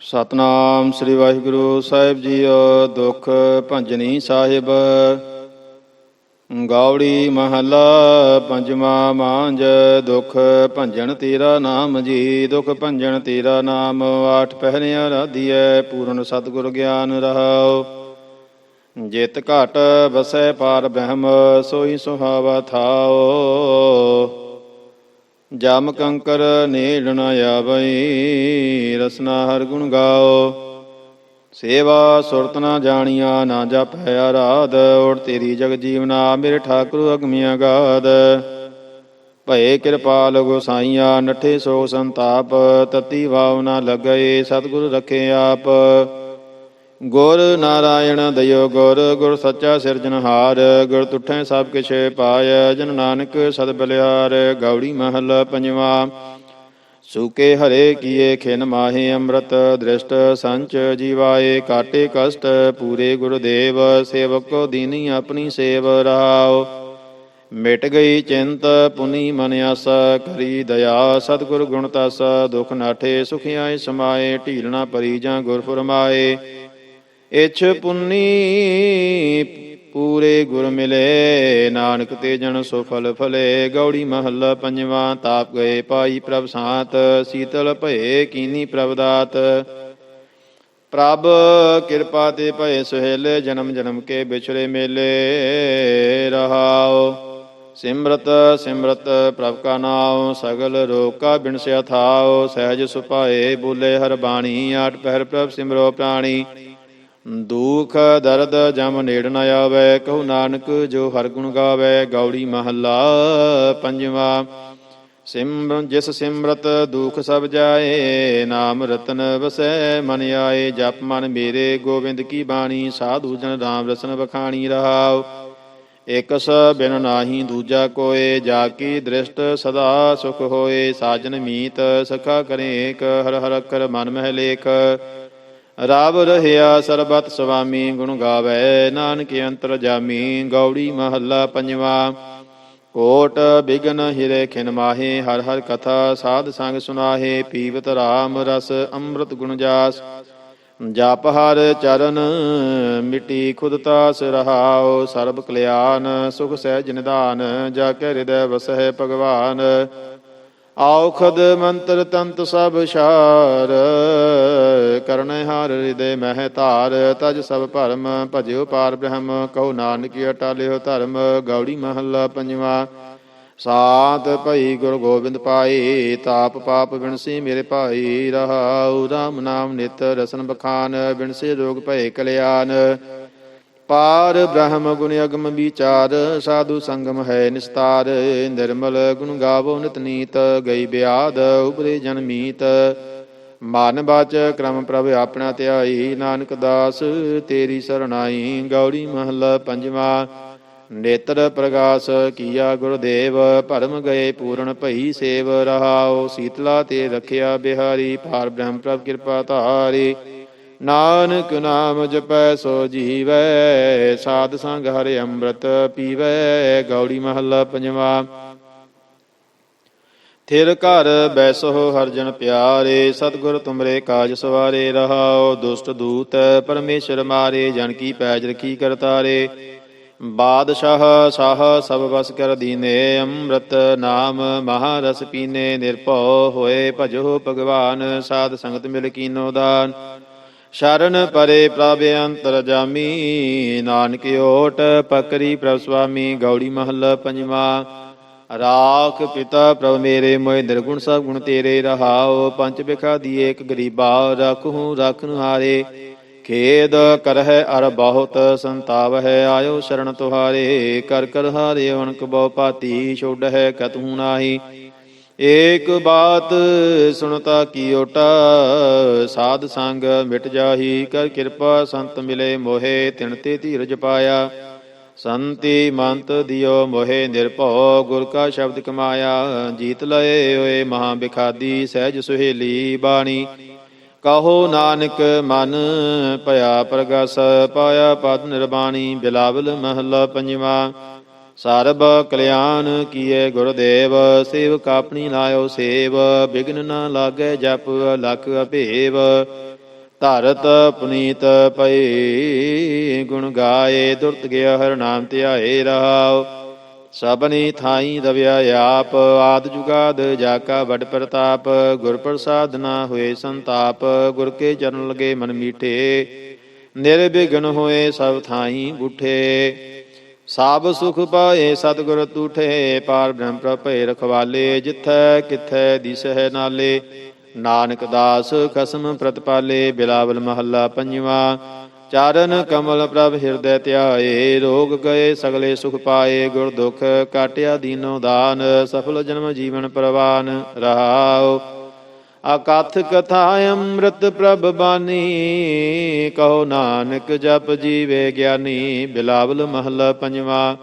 ਸਤਨਾਮ ਸ੍ਰੀ ਵਾਹਿਗੁਰੂ ਸਾਹਿਬ ਜੀਓ ਦੁਖ ਭੰਜਨੀ ਸਾਹਿਬ। ਗਾਉੜੀ ਮਹੱਲਾ ਪੰਜਵਾ ਮਾਂਜ ਦੁਖ ਭੰਜਨ ਤੇਰਾ ਨਾਮ ਜੀ, ਦੁਖ ਭੰਜਨ ਤੇਰਾ ਨਾਮ, ਆਠ ਪਹਿਰਿਆ ਰਾਧੀਐ, ਪੂਰਨ ਸਤਿਗੁਰ ਗਿਆਨ ਰਹਾਓ ਜਿਤ ਘਟ ਵਸੈ ਪਾਰ ਬ੍ਰਹਮ ਸੋਈ ਸੁਹਾਵਾ ਥਾਓ ਜਮ ਕੰਕਰ ਨੇੜ ਨ ਆਵਈ, ਰਸਨਾ ਹਰ ਗੁਣ ਗਾਓ। ਸੇਵਾ ਸੁਰਤ ਨਾ ਜਾਣੀਆ, ਨਾ ਜਪੈ ਆਰਾਧ ਓੜ ਤੇਰੀ ਜਗ ਜੀਵਨਾ, ਮੇਰੇ ਠਾਕੁਰ ਅਗਮੀਆਂ ਗਾਦ। ਭਏ ਕਿਰਪਾਲ ਗੋਸਾਈਆਂ ਨਠੇ ਸੋ ਸੰਤਾਪ, ਤਤੀ ਵਾਵ ਨਾ ਲਗਏ, ਸਤਿਗੁਰ ਰਖੇ ਆਪ। ਗੁਰ ਨਾਰਾਇਣ ਦਇਓ ਗੁਰ ਗੁਰ ਸੱਚਾ ਸਿਰਜਨਹਾਰ ਗੁਰ ਤੁਠੈ ਸਭ ਕਿਛ ਪਾਇ, ਜਨ ਨਾਨਕ ਸਦ ਬਲਿਹਾਰ ਗੌੜੀ ਮਹਲ ਪੰਜਵਾ। ਸੂਕੇ ਹਰੇ ਕੀਏ ਖਿਨ ਮਾਹੇ ਅੰਮ੍ਰਿਤ, ਦ੍ਰਿਸ਼ਟ ਸੰਚ ਜੀਵਾਏ ਕਾਟੇ ਕਸ਼ਟ, ਪੂਰੇ ਗੁਰਦੇਵ, ਸੇਵਕੋ ਦੀਨੀ ਆਪਣੀ ਸੇਵ ਰਹਾਓ ਮਿਟ ਗਈ ਚਿੰਤ, ਪੁਨੀ ਮਨ ਆਸ, ਕਰੀ ਦਇਆ, ਸਤਿਗੁਰ ਗੁਣ ਤਸ, ਦੁਖ ਨਾਠੇ ਸੁਖਿਆਏ ਸਮਾਏ, ਢੀਲਣਾ ਪਰੀ ਜਾਂ ਗੁਰ ਫਰਮਾਏ ਇਛ ਪੁੰਨੀ ਪੂਰੇ ਗੁਰ ਮਿਲੇ, ਨਾਨਕ ਤੇ ਜਨ ਸੋ ਫਲੇ ਗੌੜੀ ਮਹੱਲਾ ਪੰਜਵਾ, ਤਾਪ ਗਏ ਪਾਈ ਪ੍ਰਭ ਸਾਤ, ਸੀਤਲ ਭਏ ਕੀਨੀ ਪ੍ਰਭ ਦਾਤ। ਪ੍ਰਭ ਕਿਰਪਾ ਤੇ ਭਏ ਸੁਹੇਲੇ, ਜਨਮ ਜਨਮ ਕੇ ਵਿਛੜੇ ਮੇਲੇ ਰਹਾਓ। ਸਿਮਰਤ ਸਿਮਰਤ ਪ੍ਰਭ ਕਾ ਨਾਮ ਸਗਲ ਰੋਗ ਕਾ ਬਿਨਸਿਆ ਥਾਓ ਸਹਿਜ ਸੁਪਾਏ ਬੋਲੇ ਹਰ ਬਾਣੀ, ਆਠ ਪਹਿਰ ਪ੍ਰਭ ਸਿਮਰੋ ਪ੍ਰਾਣੀ। ਦੁਖ ਦਰਦ ਜਮ ਨੇੜ ਨ ਆਵੇ, ਕਹੂ ਨਾਨਕ ਜੋ ਹਰ ਗੁਣ ਗਾਵੇ, ਗੌੜੀ ਮਹੱਲਾ ਪੰਜਵਾ। ਸਿਮਰਨ ਜਿਸ ਸਿਮਰਤ ਦੁਖ ਸਭ ਜਾਏ, ਨਾਮ ਰਤਨ ਵਸੈ, ਮਨ ਆਏ, ਜਪ ਮਨ ਮੇਰੇ, ਗੋਬਿੰਦ ਕੀ ਬਾਣੀ, ਸਾਧੂ ਜਨ ਰਾਮ ਰਸਨ ਬਖਾਣੀ ਰਹਾਉ। ਇਕਸ ਬਿਨ ਨਾਹੀ ਦੂਜਾ ਕੋਏ, ਜਾ ਕੀ ਦ੍ਰਿਸ਼ਟ ਸਦਾ ਸੁਖ ਹੋਏ, ਸਾਜਨ ਮੀਤ ਸਖਾ ਕਰੇ ਏਕ ਹਰ ਹਰ ਕਰ ਮਨ ਮਹਿ ਲੇਖ। ਰਾਵ ਰਹਿਆ ਸਰਬਤ ਸੁਆਮੀ ਗੁਣ ਗਾਵੇ ਨਾਨਕ ਅੰਤਰ ਜਾਮੀ, ਗੌੜੀ ਮਹੱਲਾ ਪੰਜਵਾ। ਕੋਟ ਬਿਗਨ ਹਿਰੇ ਖਿਨ ਮਾਹੇ, ਹਰ ਹਰ ਕਥਾ ਸਾਧ ਸੰਗ ਸੁਨਾਹੇ, ਪੀਵਤ ਰਾਮ ਰਸ ਅੰਮ੍ਰਿਤ ਗੁਣ ਜਾਸ। ਜਪ ਹਰ ਚਰਨ, ਮਿਟੀ ਖੁਦ ਤਾਸ ਰਹਾਉ, ਸਰਬ ਕਲਿਆਣ, ਸੁਖ ਸਹਿਜ ਨਿਧਾਨ, ਜਾ ਕੇ ਹਿਰਦੈ ਵਸਹਿ ਭਗਵਾਨ। ਔਖਦ ਮੰਤਰ ਤੰਤ ਸਭ ਸ਼ਾਰ ਕਰਨ ਹਾਰ ਹਿਰਦੇ ਮਹਿ ਧਾਰ, ਤਜ ਸਭ ਭਰਮ ਭਜਿਓ ਪਾਰ ਬ੍ਰਹਮ ਕਹੋ ਨਾਨਕ ਅਟਾਲਿਓ ਧਰਮ, ਗੌੜੀ ਮਹੱਲਾ ਪੰਜਵਾ। ਸਾਤ ਭਈ ਗੁਰ ਗੋਬਿੰਦ ਪਾਈ, ਤਾਪ ਪਾਪ ਬਿਨਸੀ ਮੇਰੇ ਭਾਈ, ਰਹਾਉ ਰਾਮ ਨਾਮ ਨਿਤ ਰਸਨ ਬਖਾਨ, ਬਿਨਸੀ ਰੋਗ ਭਏ ਕਲਿਆਣ। ਪਾਰ ਬ੍ਰਹਮ ਗੁਣ ਅਗਮ ਵਿਚਾਰ, ਸਾਧੂ ਸੰਗਮ ਹੈ ਨਿਸਤਾਰ, ਨਿਰਮਲ ਗੁਣ ਗਾਵੋ ਨਿਤ ਨੀਤ, ਗਈ ਬਿਆਦ ਉਪਰੇ ਜਨ ਮੀਤ। ਬਾਚ ਕਰਮ ਪ੍ਰਭ ਆਪਣਾ ਧਿਆਈ, ਨਾਨਕ ਦਾਸ ਤੇਰੀ ਸਰਣਾਈ ਗੌੜੀ ਮਹੱਲਾ ਪੰਜਵਾ। ਨੇਤਰ ਪ੍ਰਗਾਸ ਕੀਆ ਗੁਰਦੇਵ, ਭਰਮ ਗਏ ਪੂਰਨ ਭਈ ਸੇਵ ਰਹਾਓ ਸੀਤਲਾ ਤੇ ਰਖਿਆ ਬਿਹਾਰੀ, ਪਾਰ ਬ੍ਰਹਮ ਪ੍ਰਭ ਕਿਰਪਾ ਧਾਰੀ। ਨਾਨਕ ਨਾਮ ਜਪੈ ਸੋ ਜੀਵੈ, ਸਾਧ ਸੰਗ ਹਰਿ ਅੰਮ੍ਰਿਤ ਪੀਵੈ, ਗੌੜੀ ਮਹੱਲਾ ਪੰਜਵਾ। ਥਿਰ ਘਰ ਬੈਸੋ ਹਰ ਪਿਆਰੇ, ਸਤਿਗੁਰ ਤੁਮਰੇ ਕਾਜ ਸਵਾਰੇ ਰਹਾਓ ਦੁਸ਼ਟ ਦੂਤ ਪਰਮੇਸ਼ਰ ਮਾਰੇ, ਜਨ ਕੀ ਪੈਜ ਰਖੀ ਕਰਤਾਰੇ ਬਾਦਸ਼ਾਹ ਸਾਹ ਸਭ ਵਸ ਕਰ ਦੀਨੇ, ਅੰਮ੍ਰਿਤ ਨਾਮ ਮਹਾਰਸ ਪੀਨੇ, ਨਿਰਭਉ ਹੋਏ ਭਜੋ ਭਗਵਾਨ, ਸਾਧ ਸੰਗਤ ਮਿਲ ਕੀਨੋ ਦਾਨ। ਸ਼ਰਨ ਪਰੇ ਪ੍ਰਭ ਅੰਤਰ ਜਾਮੀ, ਨਾਨਕ ਓਟ ਪਕਰੀ ਪ੍ਰਭ ਸੁਆਮੀ, ਗੌੜੀ ਮਹੱਲਾ ਪੰਜਵਾ। ਰਾਖ ਪਿਤਾ ਪ੍ਰਭ ਮੇਰੇ ਮੋਇ ਨਿਰਗੁਣ ਸਭ ਗੁਣ ਤੇਰੇ ਰਹਾਉ, ਪੰਜ ਬਿਖਾ ਦੀ ਏਕ ਗਰੀਬਾ, ਰਖੂ ਰਖਨ ਹਾਰੇ। ਖੇਦ ਕਰਹਿ ਅਰ ਬਹੁਤ ਸੰਤਾਵ ਹੈ ਆਇਓ ਸ਼ਰਨ ਤੁਹਾਰੇ। ਕਰ ਕਰ ਹਾਰੇ, ਅਣਕ ਬਹੁ ਪਾਤੀ ਛੋੜ ਹੈ ਕਤੂ ਨਾਹੀ। ਏਕ ਬਾਤ ਸੁਣਤਾ ਕੀ ਓਟਾ ਸਾਧ ਸੰਗ ਮਿਟ ਜਾਹੀ, ਕਰ ਕਿਰਪਾ ਸੰਤ ਮਿਲੇ ਮੋਹੇ ਤਿਣ ਤੇ ਧੀਰਜ ਪਾਇਆ। ਸੰਤੀ ਮੰਤ ਦਿਓ ਮੋਹੇ, ਨਿਰਭਉ ਗੁਰ ਕਾ ਸ਼ਬਦ ਕਮਾਇਆ। ਜੀਤ ਲਏ ਹੋਏ ਮਹਾ ਬਿਖਾਦੀ, ਸਹਿਜ ਸੁਹੇਲੀ ਬਾਣੀ। ਕਹੋ ਨਾਨਕ ਮਨ, ਭਇਆ ਪ੍ਰਗਸ, ਪਾਇਆ ਪਦ ਨਿਰਬਾਣੀ, ਬਿਲਾਵਲ ਮਹੱਲਾ ਪੰਜਵਾ। ਸਰਬ ਕਲਿਆਣ ਕੀਏ ਗੁਰਦੇਵ ਸੇਵਕ ਕਾਪਣੀ ਲਾਇਓ ਸੇਵ, ਬਿਗਨ ਨਾ ਲਾਗੈ ਜਪ ਲਖ ਅਭੇਵ ਧਰਤ ਪੁਨੀਤ ਪਈ ਗੁਣ ਗਾਏ, ਦੁਰਤ ਗਿਆ ਹਰ ਨਾਮ ਧਿਆਏ ਰਹਾਉ। ਸਭਨੀ ਥਾਈ ਦਵਿਆ ਆਪ, ਆਦ ਜੁਗਾਦ ਜਾ ਕਾ ਵੱਡ ਪ੍ਰਤਾਪ। ਗੁਰ ਪ੍ਰਸਾਦ ਨਾ ਹੋਏ ਸੰਤਾਪ, ਗੁਰ ਕੇ ਚਰਨ ਲਗੇ ਮਨ ਮੀਠੇ। ਨਿਰਵਿਘਨ ਹੋਏ ਸਭ ਥਾਈ ਗੁਠੇ ਸਭ ਸੁਖ ਪਾਏ ਸਤਿਗੁਰ ਤੂਠੇ, ਪਾਰ ਬ੍ਰਹਮ ਪ੍ਰਭੇ ਰਖਵਾਲੇ, ਜਿਥੈ ਕਿਥੈ ਦਿਸਹਿ ਨਾਲੇ। ਨਾਨਕ ਦਾਸ ਕਸਮ ਪ੍ਰਤਪਾਲੇ, ਬਿਲਾਵਲ ਮਹੱਲਾ ਪੰਜਵਾ। ਚਾਰਨ ਕਮਲ ਪ੍ਰਭ ਹਿਰਦੈ ਧਿਆਏ, ਰੋਗ ਗਏ ਸਗਲੇ ਸੁਖ ਪਾਏ, ਗੁਰ ਦੁਖ ਕਾਟਿਆ ਦੀਨੋ ਦਾਨ, ਸਫਲ ਜਨਮ ਜੀਵਨ ਪ੍ਰਵਾਨ ਰਹਾਓ ਅਕਥ ਕਥਾ ਅੰਮ੍ਰਿਤ ਪ੍ਰਭ ਬਾਣੀ ਕਹੋ ਨਾਨਕ ਜਪ ਜੀਵੇ ਗਿਆਨੀ, ਬਿਲਾਵਲ ਮਹੱਲਾ ਪੰਜਵਾ।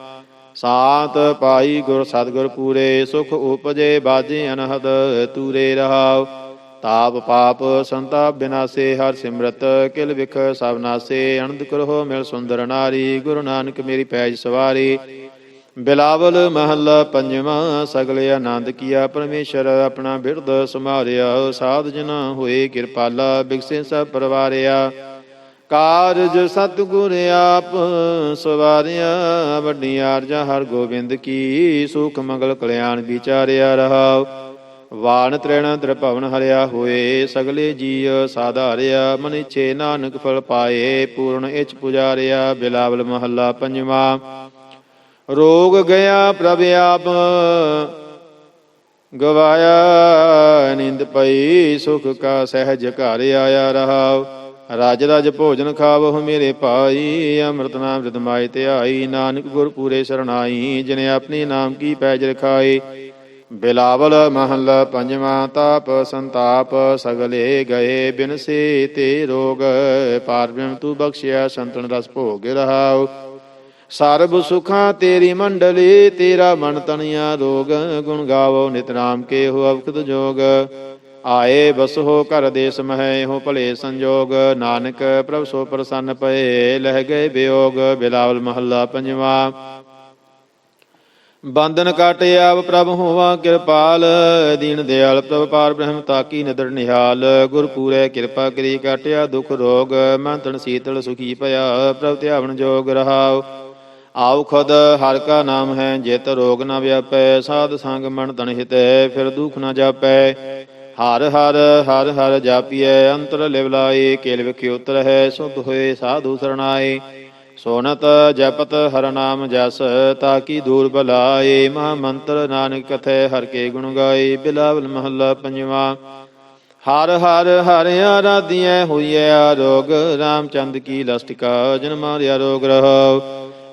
ਸਾਤ ਪਾਈ ਗੁਰ ਸਤਗੁਰ ਪੂਰੇ, ਸੁਖ ਉਪਜੇ ਬਾਜੇ ਅਨਹਦ, ਤੂਰੇ ਰਹਾਉ। ਤਾਪ ਪਾਪ ਸੰਤਾਪ ਬਿਨਾਸੇ, ਹਰ ਸਿਮਰਤ ਕਿਲ ਵਿਖ ਸਭ ਨਾਸੇ। ਅਨੰਦ ਕਰੋ ਮਿਲ ਸੁੰਦਰ ਨਾਰੀ, ਗੁਰੂ ਨਾਨਕ ਮੇਰੀ ਪੈਜ ਸਵਾਰੀ। ਬਿਲਾਵਲ ਮਹੱਲਾ ਪੰਜਵਾਂ, ਸਗਲੇ ਆਨੰਦ ਕੀਆ ਪਰਮੇਸ਼ਰ ਆਪਣਾ ਬਿਰਦ ਸਮਾਰਿਆ ਸਾਧ ਜਨਾ ਹੋਏ ਕਿਰਪਾਲਾ ਬਿਗਸੇ ਸਭ ਪਰਵਾਰਿਆ। ਕਾਰਜ ਸਤਿਗੁਰ ਆਪ ਸਵਾਰਿਆ, ਵੱਡੀ ਆਰਜਾ ਹਰ ਗੋਬਿੰਦ ਕੀ, ਸੁਖ ਮੰਗਲ ਕਲਿਆਣ ਵਿਚਾਰਿਆ ਰਹਾਉ। ਵਾਣ ਤ੍ਰਿਣ ਤ੍ਰਿਭਵਨ ਹਰਿਆ ਹੋਏ, ਸਗਲੇ ਜੀਅ ਸਾਧਾਰਿਆ, ਮਨ ਇਛੇ ਨਾਨਕ ਫਲ ਪਾਏ, ਪੂਰਨ ਇਚ ਪੁਜਾਰਿਆ, ਬਿਲਾਵਲ ਮਹੱਲਾ ਪੰਜਵਾਂ। ਰੋਗ ਗਿਆ ਪ੍ਰਭ ਆਪ। ਗਵਾਇਆ ਨਿੰਦ ਪਈ, ਸੁਖ ਕਾ ਸਹਿਜ ਘਰ ਆਇਆ ਰਹਾਉ। ਰਾਜ ਰਾਜ ਭੋਜਨ ਖਾਵਹੁ ਮੇਰੇ ਭਾਈ, ਅੰਮ੍ਰਿਤ ਨਾਮ ਰਿਦਮਾਇ ਧਿਆਈ ਨਾਨਕ ਗੁਰ ਪੂਰੇ ਸਰਣਾਈ, ਜਿਨੇ ਆਪਣੀ ਨਾਮ ਕੀ ਪੈਜ ਰਖਾਈ। ਬਿਲਾਵਲ ਮਹਲ ਪੰਜਵਾਂ ਤਾਪ ਸੰਤਾਪ, ਸਗਲੇ ਗਏ ਬਿਨਸੇ ਤੇ ਰੋਗ। ਪਾਰ ਬ੍ਰਹਮ ਤੂੰ ਬਖਸ਼ਿਆ, ਸੰਤਨ ਰਸ ਭੋਗ ਰਹਾਉ। ਸਰਬ ਸੁਖਾਂ ਤੇਰੀ ਮੰਡਲੀ, ਤੇਰਾ ਮਨ ਤਨਿਆ ਰੋਗ, ਗੁਣ ਗਾਵੋ ਨਿਤ ਨਾਮ ਕੇ ਹੋ ਅਵਖਤ ਜੋਗ। ਆਏ ਬਸੋ ਘਰ ਦੇਸ ਮਹਿ ਹੋ ਭਲੇ ਸੰਜੋਗ। ਨਾਨਕ ਪ੍ਰਭ ਸੋ ਪ੍ਰਸੰਨ ਪਏ, ਲਹਿ ਗਏ ਬਿਯੋਗ ਬਿਲਾਵਲ ਮਹੱਲਾ ਪੰਜਵਾ। ਬੰਧਨ ਕਾਟੇ ਆਪ ਪ੍ਰਭ ਹੋਵਾ ਕਿਰਪਾਲ, ਦੀਨ ਦਿਆਲ ਪ੍ਰਭ ਪਾਰ ਬ੍ਰਹਮ ਤਾਕੀ ਨਦਰ ਨਿਹਾਲ। ਗੁਰ ਪੂਰੇ ਕਿਰਪਾ ਕਰੀ ਕਟਿਆ ਦੁਖ ਰੋਗ ਮਨ ਤਨ ਸੀਤਲ ਸੁਖੀ ਭਇਆ, ਪ੍ਰਭ ਧਿਆਵਨ ਜੋਗ ਰਹਾਉ। ਆਉ ਖੁਦ ਹਰ ਕਾ ਨਾਮ ਹੈ, ਜਿਤ ਰੋਗ ਨਾ ਵਿਆਪੈ, ਸਾਧ ਸੰਗ ਮਨ ਤਨ ਹਿਤੈ, ਫਿਰ ਦੁਖ ਨਾ ਜਾਪੈ। ਹਰ ਹਰ ਹਰ ਹਰ ਜਾਪੀਐ, ਅੰਤਰ ਲਿਵ ਲਾਏ, ਕੇਲ ਵਿਖਿ ਉਤਰ ਹੈ ਸੁਧ ਹੋਏ ਸਾਧੂ ਸਰਣਾਏ। ਸੋਨਤ ਜਪਤ ਹਰ ਨਾਮ ਜਸ, ਤਾਕੀ ਦੂਰ ਬਲਾਏ। ਮਹਾ ਮੰਤਰ ਨਾਨਕ ਕਥੈ ਹਰ ਕੇ ਗੁਣ ਗਾਏ, ਬਿਲਾਵਲ ਮਹੱਲਾ ਪੰਜਵਾ। ਹਰ ਹਰ ਹਰ ਆਰਾਧਿਐ, ਹੋਈਐ ਆਰੋਗ, ਰਾਮਚੰਦ ਕੀ ਲਸਟਿਕਾ ਜਨ ਰੋਗ ਰਹੋ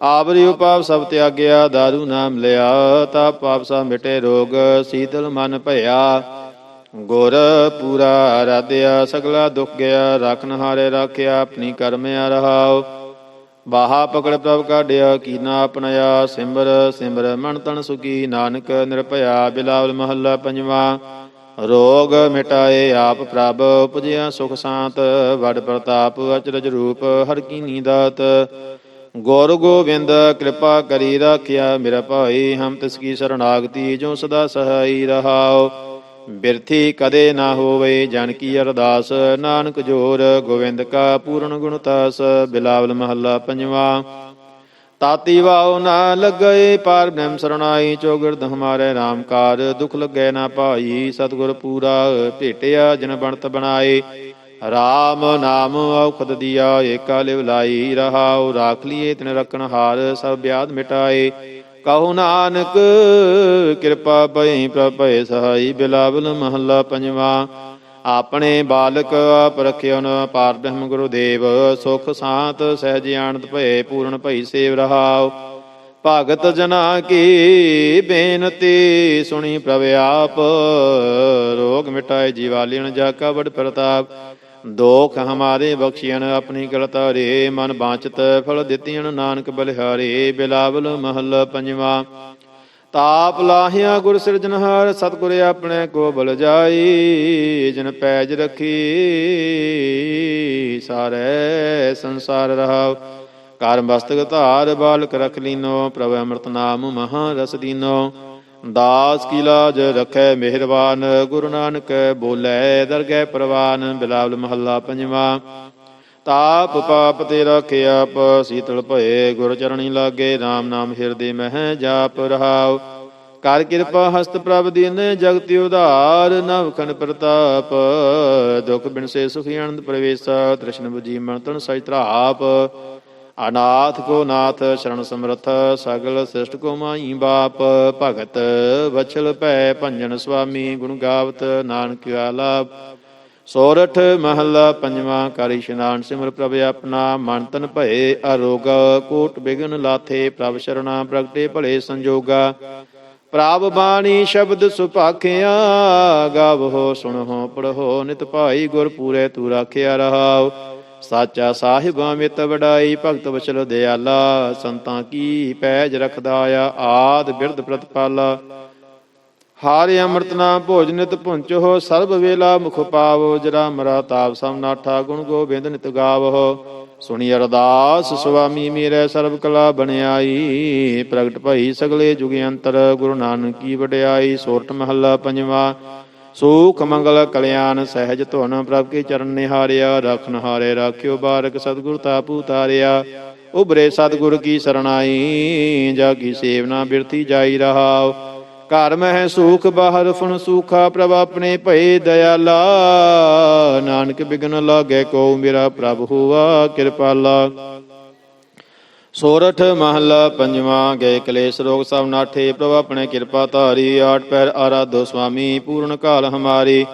ਆਵਰੀ ਉਪਾਪ ਸਭ ਤਿਆਗਿਆ, ਦਾਰੂ ਨਾਮ ਲਿਆ ਤਾ ਪਾਪ ਸਾ ਮਿਟੇ ਰੋਗ, ਸੀਤਲ ਮਨ ਭਇਆ। ਗੁਰ ਪੂਰਾ ਆਰਾਧਿਆ, ਸਗਲਾ ਦੁਖ ਗਿਆ, ਰਖਨ ਹਾਰੇ ਰਾਖਿਆ, ਆਪਣੀ ਕਰਮਿਆ ਰਹਾਉ। ਬਾਹਾ ਪਕੜ ਪ੍ਰਭ ਕਾਢਿਆ, ਕੀਨਾ ਆਪਣਿਆ ਸਿਮਰ ਸਿਮਰ ਮਨ ਤਨ ਸੁਖੀ, ਨਾਨਕ ਨਿਰਭਇਆ, ਬਿਲਾਵਲ ਮਹੱਲਾ ਪੰਜਵਾ। ਰੋਗ ਮਿਟਾਏ ਆਪ ਪ੍ਰਭ, ਉਪਜਿਆ ਸੁਖ ਸ਼ਾਂਤ, ਵਡ ਪ੍ਰਤਾਪ, ਅਚਰਜ ਰੂਪ, ਹਰ ਕੀਨੀ ਦਾਤ ਗੁਰ ਗੋਬਿੰਦ ਕਿਰਪਾ ਕਰੀ ਰਾਖਿਆ ਮੇਰਾ ਭਾਈ, ਹਮ ਤਿਸ ਕੀ ਸਰਣਾਗਤੀ ਜੋ ਸਦਾ ਸਹਾਈ ਰਹਾਓ। ਬਿਰਥੀ ਕਦੇ ਨਾ ਹੋਵੇ ਜਨ ਕੀ ਅਰਦਾਸ, ਨਾਨਕ ਜੋਰ ਗੋਬਿੰਦ ਕਾ ਪੂਰਨ ਗੁਣ ਤਾਸ, ਬਿਲਾਵਲ ਮਹੱਲਾ ਪੰਜਵਾ। ਤਾਤੀ ਵਾਉ ਨਾ ਲੱਗਏ ਪਾਰ ਬ੍ਰਹਮ ਸਰਣਾਈ, ਚੋਗਿਰਦ ਹਮਾਰੇ ਰਾਮਕਾਰ ਦੁਖ ਲੱਗੈ ਨਾ ਭਾਈ, ਸਤਿਗੁਰ ਪੂਰਾ ਭੇਟਿਆ ਜਨ ਬਣਤ ਬਣਾਏ। ਰਾਮ ਨਾਮ ਔਖਦ ਦਿਆ, ਏਕਾ ਲਿਵ ਲਾਈ ਰਹਾਉ, ਰਾਖ ਲਿਏ ਤਿਨ ਰਖਣ ਹਾਰ, ਸਭ ਬਿਆਦ ਮਿਟਾਏ। ਕਹੋ ਨਾਨਕ, ਕਿਰਪਾ ਭਈ ਪ੍ਰਭ ਸਹਾਈ, ਬਿਲਾਵਲ ਮਹੱਲਾ ਪੰਜਵਾ। ਆਪਣੇ ਬਾਲਕ ਆਪ ਰਖਿਓ ਪਾਰ ਬ੍ਰਹਮ ਗੁਰੂ ਦੇਵ, ਸੁਖ ਸਾਤ ਸਹਿਜ ਆਨੰਦ ਭਏ, ਪੂਰਨ ਭਈ ਸੇਵ ਰਹਾਉ। ਭਗਤ ਜਨਾ ਕੀ ਬੇਨਤੀ ਸੁਣੀ ਪ੍ਰਭ ਆਪ, ਰੋਗ ਮਿਟਾਏ ਜੀਵਾਲੀਣ ਜਾ ਕਾ ਬੜ ਪ੍ਰਤਾਪ। ਦੋਖ ਹਮਾਰੇ ਬਖਸ਼ੀਨ ਆਪਣੀ ਗਲਤ ਰੇ ਮਨ ਬਾਂਚਤ ਫਲ ਦਿੱਤੀਆਂ ਨਾਨਕ ਬਲਿਹਾਰੇ, ਬਿਲਾਵਲ ਮਹੱਲਾ ਪੰਜਵਾ। ਤਾਪ ਲਾਹਿਆ ਗੁਰ ਸਿਰਜਨਹਾਰ ਸਤਿਗੁਰ ਆਪਣੇ ਕੋ ਬਲ ਜਾਈ, ਜਿਨ ਪੈਜ ਰੱਖੀ, ਸਾਰੇ ਸੰਸਾਰ ਰਹਾਉ। ਕਰ ਮਸਤਕ ਧਾਰ, ਬਾਲਕ ਰਖ ਲੀਨੋ, ਪ੍ਰਭ ਅੰਮ੍ਰਿਤ ਨਾਮ ਮਹਾ ਰਸ ਦੀਨੋ। ਦਾਸ ਕੀ ਲਾਜ ਰਖੈ ਮਿਹਰਬਾਨ, ਗੁਰੂ ਨਾਨਕ ਬੋਲੇ, ਦਰਗਹਿ ਪ੍ਰਵਾਨ, ਬਿਲਾਵਲ ਮਹੱਲਾ ਪੰਜਵਾ। ਤਾਪ ਪਾਪ ਤੇ ਰਖਿਆ ਆਪ, ਸੀਤਲ ਭਏ, ਗੁਰ ਚਰਣੀ ਲਾਗੇ RAM ਨਾਮ ਹਿਰਦੇ ਮਹਿ ਜਾਪ ਰਹਾਉ। ਕਰ ਕਿਰਪਾ ਹਸਤ ਪ੍ਰਭ ਦੀਨ, ਜਗਤਿ ਉਧਾਰ ਨਵਖਣ ਪ੍ਰਤਾਪ। ਦੁਖ ਬਿਨਸੇ ਸੁਖੀ ਆਨੰਦ ਪ੍ਰਵੇਸਾ, ਤ੍ਰਿਸ਼ਨ ਬੁਜੀ ਮਨ ਤਨ ਸਹਿ ਤਰਾਪ ਅਨਾਥ ਕੋ ਨਾਥ ਸ਼ਰਨ ਸਮਰਥ, ਸਗਲ ਸਿਸ਼ਟ ਕੋ ਮਾਈ ਬਾਪ, ਭਗਤ ਵਛਲ ਭੈ ਭੰਜਨ ਸੁਆਮੀ, ਗੁਣ ਗਾਵਤ ਨਾਨਕ ਆਲਾਪ ਸੋਰਠ ਮਹੱਲਾ ਪੰਜਵਾਂ ਕਰ ਇਸ਼ਨਾਨ ਸਿਮਰ ਪ੍ਰਭ ਆਪਣਾ, ਮਨ ਤਨ ਭਏ ਅਰੋਗ, ਕੋਟ ਬਿਗਨ ਲਾਥੇ ਪ੍ਰਭ ਸ਼ਰਣਾ, ਪ੍ਰਗਟੇ ਭਲੇ ਸੰਜੋਗਾ। ਪ੍ਰਭ ਬਾਣੀ ਸ਼ਬਦ ਸੁਭਾਖਿਆ, ਗਾਵੋ ਸੁਣੋ ਪੜੋ ਨਿਤ ਭਾਈ ਗੁਰ ਪੂਰੇ ਤੂ ਰਾਖਿਆ ਰਹਾਉ। ਸਾਚਾ ਸਾਹਿਬ ਮਿਤ ਵਡਾਈ, ਭਗਤ ਵਚਲ ਦਿਆਲਾ, ਸੰਤਾਂ ਕੀ ਪੈਜ ਰਖਦਾ ਆ, ਆਦ ਬਿਰਧ ਪ੍ਰਤਪਾਲਾ। ਹਾਰੇ ਅੰਮ੍ਰਿਤ ਨਾਮ ਭੋਜ ਨਿਤ ਪੁੰਚੋ ਸਰਬ ਵੇਲਾ ਮੁਖ ਪਾਵੋ, ਜਰਾ ਮਰਾ ਤਾਪ ਸਮ ਨਾਠਾ ਗੁਣ ਗੋਬਿੰਦ ਨਿਤ ਗਾਵੋ। ਸੁਣੀ ਅਰਦਾਸ, ਸੁਆਮੀ ਮੇਰੇ ਸਰਬ ਕਲਾ ਬਣਾਈ ਪ੍ਰਗਟ ਭਈ ਸਗਲੇ ਜੁਗ ਅੰਤਰ ਗੁਰੂ ਨਾਨਕ ਕੀ ਵਡਿਆਈ, ਸੋਰਠ ਮਹੱਲਾ ਪੰਜਵਾ। ਸੂਖ ਮੰਗਲ ਕਲਿਆਣ ਸਹਿਜ ਧੁਨ ਪ੍ਰਭ ਕੇ ਚਰਨ ਨਿਹਾਰਿਆ ਰਖਨ ਹਾਰੇ ਰਾਖਿਓ ਬਾਰਕ ਸਤਿਗੁਰ ਤਾਪੂ ਤਾਰਿਆ ਉਬਰੇ ਸਤਿਗੁਰ ਕੀ ਸਰਣਾਈ, ਜਾ ਕੀ ਸੇਵਨਾ ਬਿਰਤੀ ਜਾਈ ਰਹਾਉ। ਘਰ ਮਹਿ ਸੂਖ ਬਾਹਰ ਫੁਨ ਸੂਖਾ ਪ੍ਰਭ ਆਪਣੇ ਭਏ ਦਇਆਲਾ। ਨਾਨਕ ਬਿਗਨ ਲਾਗੇ ਕੋ ਮੇਰਾ ਪ੍ਰਭ ਹੁਆ ਕਿਰਪਾਲਾ। ਸੋਰਠ ਮਹਲਾ ਪੰਜਵਾਂ, ਗਏ ਕਲੇਸ਼ ਰੋਗ ਸਭ ਨਾਠੇ, ਪ੍ਰਭ ਆਪਣੇ ਕਿਰਪਾ ਧਾਰੀ, ਆਠ ਪੈਰ ਆਰਾਧੋ ਸੁਆਮੀ, ਪੂਰਨ ਕਾਲ ਹਮਾਰੀ।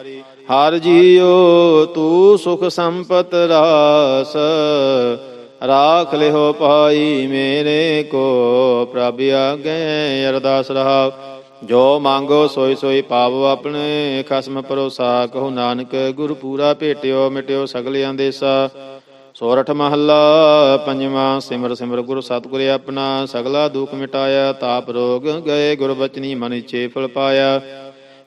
ਹਰ ਜੀਓ, ਤੂੰ ਸੁਖ ਸੰਪਤ ਰਾਸ, ਰਾਖ ਲਿਓ ਭਾਈ ਮੇਰੇ ਕੋ, ਪ੍ਰਭ ਆਗੇ ਅਰਦਾਸ ਰਹਾ ਜੋ ਮੰਗੋ ਸੋਈ ਸੋਈ ਪਾਵੋ ਆਪਣੇ, ਖਸਮ ਪਰੋਸਾ ਕਹੋ ਨਾਨਕ ਗੁਰ ਪੂਰਾ ਭੇਟਿਓ ਮਿਟਿਓ ਸਗਲਿਆਂ ਦੇਸਾ ਸੋਰਠ ਮਹੱਲਾ, ਪੰਜਵਾਂ ਸਿਮਰ ਸਿਮਰ ਗੁਰ ਸਤਿਗੁਰ ਆਪਣਾ, ਸਗਲਾ ਦੁਖ ਮਿਟਾਇਆ, ਤਾਪ ਰੋਗ ਗਏ, ਗੁਰ ਬਚਨੀ ਮਨ ਇਛੇ ਫਲ ਪਾਇਆ।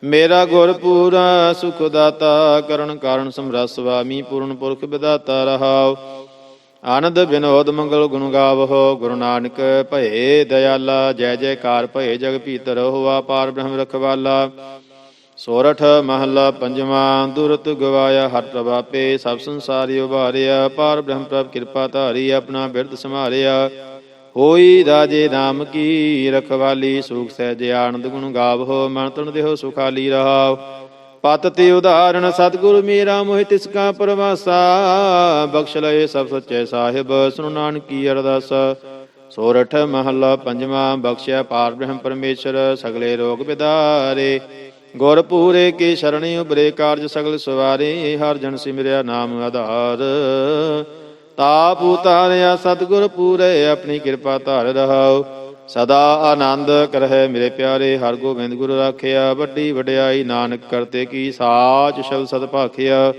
ਮੇਰਾ ਗੁਰ ਪੂਰਾ ਸੁਖ ਦਾਤਾ, ਕਰਨ ਕਾਰਨ ਸਮਰਸ ਸੁਆਮੀ ਪੂਰਨ ਪੁਰਖ ਵਿਦਾਤਾ ਰਹਾਓ ਆਨੰਦ ਬਿਨੋਦ ਮੰਗਲ ਗੁਣ ਗਾਵੋ ਗੁਰੂ ਨਾਨਕ ਭਏ ਦਇਆਲਾ, ਜੈ ਜੈਕਾਰ ਭਏ ਜਗ ਭੀਤਰ ਹੋਆ, ਪਾਰ ਬ੍ਰਹਮ ਰਖਵਾਲਾ। ਸੋਰਠ ਮਹੱਲਾ ਪੰਜਵਾਂ, ਦੁਰਤ ਗਵਾਇਆ ਹਰ ਪ੍ਰਭਾਪੇ ਸਭ ਸੰਸਾਰੀ ਉਭਾਰਿਆ ਪਾਰ ਬ੍ਰਹਮ ਪ੍ਰਭ ਕਿਰਪਾ ਧਾਰੀ, ਆਪਣਾ ਬਿਰਧ ਸੰਭਾਰਿਆ ਹੋਈ ਰਾਜੇ ਨਾਮ ਕੀ ਰਖਵਾਲੀ, ਸੁਖ ਸਹਿਜ ਆਨੰਦ ਗੁਣ ਗਾਵੋ ਮਨ ਤਨ ਦੇਹੋ ਸੁਖਾਲੀ ਰਹਾਉ ਪਤ ਤੇ ਉਦਾਹਰਣ, ਸਤਿਗੁਰ ਮੇਰਾ ਮੋਹਿ ਤਿਸ ਕਾ ਪਰਵਾਸਾ, ਬਖਸ਼ ਲਏ ਸਭ ਸੱਚੇ ਸਾਹਿਬ ਸੁਨ ਨਾਨਕੀ ਅਰਦਾਸ। ਸੋਰਠ ਮਹੱਲਾ ਪੰਜਵਾਂ, ਬਖਸ਼ਿਆ ਪਾਰ ਬ੍ਰਹਮ ਪਰਮੇਸ਼ਰ, ਸਗਲੇ ਰੋਗ ਵਿਦਾਰੇ ਗੁਰ ਪੂਰੇ ਕੀ ਸ਼ਰਣੀ ਉਬਰੇ ਕਾਰਜ ਸਗਲ ਸਵਾਰੇ ਹਰ ਜਨ ਸਿਮਰਿਆ ਨਾਮ ਆਧਾਰ। ਤਾਪ ਉਤਾਰਿਆ ਸਤਿਗੁਰ ਪੂਰੇ, ਆਪਣੀ ਕਿਰਪਾ ਧਾਰ ਰਹਾਉ। ਸਦਾ ਆਨੰਦ ਕਰਹਿ ਮੇਰੇ ਪਿਆਰੇ, ਹਰ ਗੋਬਿੰਦ ਗੁਰੂ ਰਾਖਿਆ, ਵੱਡੀ ਵਡਿਆਈ ਨਾਨਕ ਕਰਤੇ ਕੀ ਸਾਚ ਸ਼ਬਦ ਸਦ ਭਾਖਿਆ।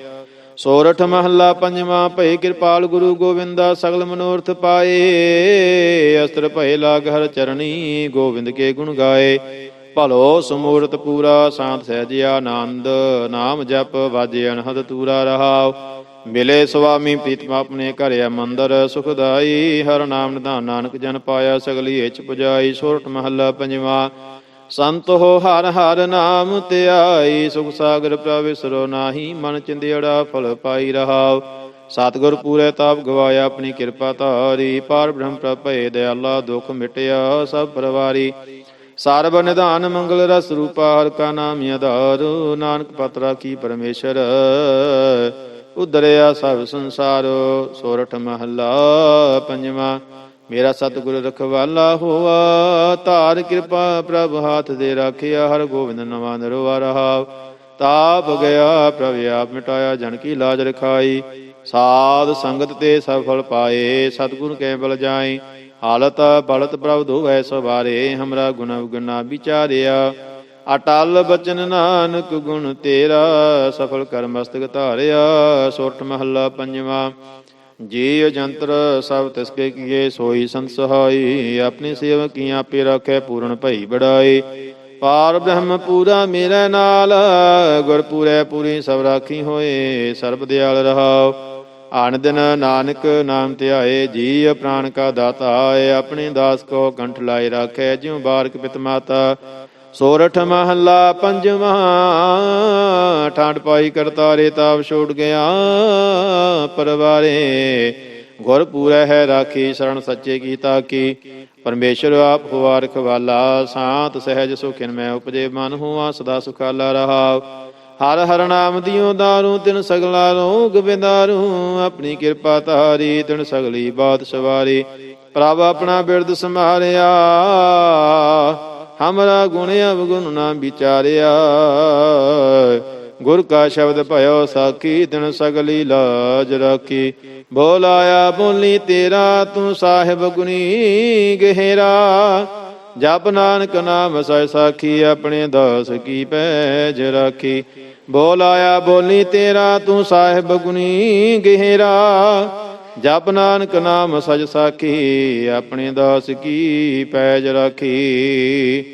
ਸੋਰਠ ਮਹੱਲਾ ਪੰਜਵਾਂ, ਭਈ ਕਿਰਪਾਲ ਗੁਰੂ ਗੋਬਿੰਦਾ ਸਗਲ ਮਨੋਰਥ ਪਾਏ। ਅਸਤਰ ਭਏ ਲਾਗ ਹਰ ਚਰਣੀ, ਗੋਬਿੰਦ ਕੇ ਗੁਣ ਗਾਏ। ਭਲੋ ਸਮੂਰਤ ਪੂਰਾ, ਸਾਧ ਸਹਿਜ ਆਨੰਦ, ਨਾਮ ਜਪ ਵਾਜੇ ਅਨਹਦ ਤੂਰਾ ਰਹਾਉ। ਮਿਲੇ ਸੁਆਮੀ ਪ੍ਰੀਤਮ ਆਪਣੇ ਘਰਿਆ ਮੰਦਰ, ਸੁਖਦਾਈ ਹਰ ਨਾਮ ਨਿਧਾਨ ਨਾਨਕ ਜਨ ਪਾਇਆ, ਸਗਲੀ ਇਚ ਪੁਜਾਈ ਸੋਰਠ ਮਹੱਲਾ ਪੰਜਵਾ। ਸੰਤ ਹੋ ਹਰ ਹਰ ਨਾਮ ਧਿਆਈ, ਸੁਖ ਸਾਗਰ ਪ੍ਰਵਿਸਰੋ ਨਾਹੀ, ਮਨ ਚਿੰਦਿੜਾ ਫਲ ਪਾਈ ਰਹਾਉ। ਸਤਿਗੁਰ ਪੂਰੇ ਤਾਪ ਗਵਾਇਆ, ਆਪਣੀ ਕਿਰਪਾ ਧਾਰੀ, ਪਾਰ ਬ੍ਰਹਮ ਪ੍ਰਭ ਭਏ ਦਇਆਲਾ ਦੁਖ ਮਿਟਿਆ, ਸਭ ਪਰਵਾਰੀ। ਸਰਬ ਨਿਧਾਨ ਮੰਗਲ ਰਸ ਰੂਪਾ, ਹਰ ਕਾ ਨਾਮ ਆਧਾਰ, ਨਾਨਕ ਪਤਰਾ ਕੀ ਪਰਮੇਸ਼ਰ? ਉਦਰਿਆ ਸਭ ਸੰਸਾਰ, ਸੋਰਠ ਮਹੱਲਾ, ਪੰਜਵਾ, ਮੇਰਾ ਸਤਿਗੁਰ ਰਖਵਾਲਾ ਹੋਆ, ਧਾਰ ਕਿਰਪਾ ਪ੍ਰਭ ਹਾਥ ਦੇ ਰਾਖਿਆ, ਹਰ ਗੋਬਿੰਦ ਨਵਾਂ ਨਰਵਾ ਰਹਾ। ਤਾਪ ਗਿਆ, ਪ੍ਰਭ ਆਪ ਮਿਟਾਇਆ, ਜਨ ਕੀ ਲਾਜ ਰਖਾਈ। ਸਾਧ ਸੰਗਤ ਤੇ ਸਫਲ ਪਾਏ, ਸਤਿਗੁਰ ਕੇ ਬਲ ਜਾਏ। ਹਾਲਤ ਬਲਤ ਪ੍ਰਭ ਧੋਵੈ ਸਵਾਰੇ, ਹਮਰਾ ਗੁਣ ਗੁਨਾ ਵਿਚਾਰਿਆ। ਅਟਲ ਬਚਨ ਨਾਨਕ ਗੁਣ ਤੇਰਾ, ਸਫਲ ਕਰ ਮਸਤਕ ਧਾਰਿਆ ਸੋਰਠ ਮਹੱਲਾ ਪੰਜਵਾ। ਜੀ ਜੰਤਰ ਸਭ ਤਿਸਕੇ ਕੀਏ, ਸੋਈ ਸੰਤ ਸਹਾਈ, ਆਪਣੀ ਸੇਵਾ ਕੀ ਆਪੇ ਰੱਖੇ, ਪੂਰਨ ਭਈ ਬੜਾਈ ਪਾਰ ਬ੍ਰਹਮ ਪੂਰਾ ਮੇਰੇ ਨਾਲ, ਗੁਰ ਪੂਰੇ ਪੂਰੀ ਸਭ ਰਾਖੀ ਹੋਏ, ਸਰਬ ਦਿਆਲ ਰਹਾਓ। ਆਨ ਦਿਨ ਨਾਨਕ ਨਾਮ ਧਿਆਏ ਜੀ ਪ੍ਰਾਨ ਕਾ ਦਾਤਾ ਹੈ ਆਪਣੇ ਦਾਸ ਕੋ ਕੰਠ ਲਾਏ ਰਾਖੇ, ਜਿਉ ਬਾਰਕ ਪਿਤ ਮਾਤਾ। ਸੋਰਠ ਮਹੱਲਾ ਪੰਜਵਾਂ ਠਾਂਡ ਪਾਈ ਕਰਤਾਰੇ ਤਾਪ ਛੋੜ ਗਿਆ ਪਰਵਾਰੇ। ਗੁਰ ਪੂਰੈ ਹੈ ਰਾਖੀ, ਸ਼ਰਨ ਸੱਚੇ ਕੀ। ਤਾਕੀ ਪਰਮੇਸ਼ਰ ਆਪ ਹੋਆ ਰਖਵਾਲਾ, ਸਾਤ ਸਹਿਜ ਸੁਖਿਨ ਮੈਂ ਉਪਜੇ ਮਨ ਹੁਆ, ਸਦਾ ਸੁਖਾਲਾ ਰਹਾ ਹਰ ਹਰ ਨਾਮ ਦਿਓ ਦਾਰੂ, ਤਿਨ ਸਗਲਾ ਰੋਗ ਬਿਦਾਰੂ। ਆਪਣੀ ਕਿਰਪਾ ਤਾਰੀ ਤਿਨ ਸਗਲੀ ਬਾਤ ਸਵਾਰੀ। ਪ੍ਰਭ ਆਪਣਾ ਬਿਰਦ ਸੰਭਾਰਿਆ ਹਮਰਾ ਗੁਣ ਅਵਗੁਣ ਨਾ ਵਿਚਾਰਿਆ। ਗੁਰ ਕਾ ਸ਼ਬਦ ਭਇਓ ਸਾਖੀ ਦਿਨ ਸਗਲੀ ਲਾਜ ਰਾਖੀ। ਬੋਲ ਆਇਆ ਬੋਲੀ, ਤੇਰਾ ਤੂੰ ਸਾਹਿਬ ਗੁਣੀ ਗਹਿਰਾ। ਜਪ ਨਾਨਕ ਨਾਮ ਸਹਿ ਸਾਖੀ, ਆਪਣੇ ਦਾਸ ਕੀ ਪੈਜ ਰਾਖੀ। ਬੋਲ ਆਇਆ, ਬੋਲੀ ਤੇਰਾ, ਤੂੰ ਸਾਹਿਬ ਗੁਣੀ ਗਹਿਰਾ। ਜਪ ਨਾਨਕ ਨਾਮ ਸਜ ਸਾਖੀ, ਆਪਣੇ ਦਾਸ ਕੀ ਪੈਜ ਰਾਖੀ।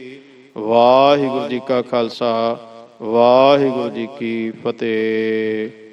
ਵਾਹਿਗੁਰੂ ਜੀ ਕਾ ਖਾਲਸਾ, ਵਾਹਿਗੁਰੂ ਜੀ ਕੀ ਫਤਿਹ।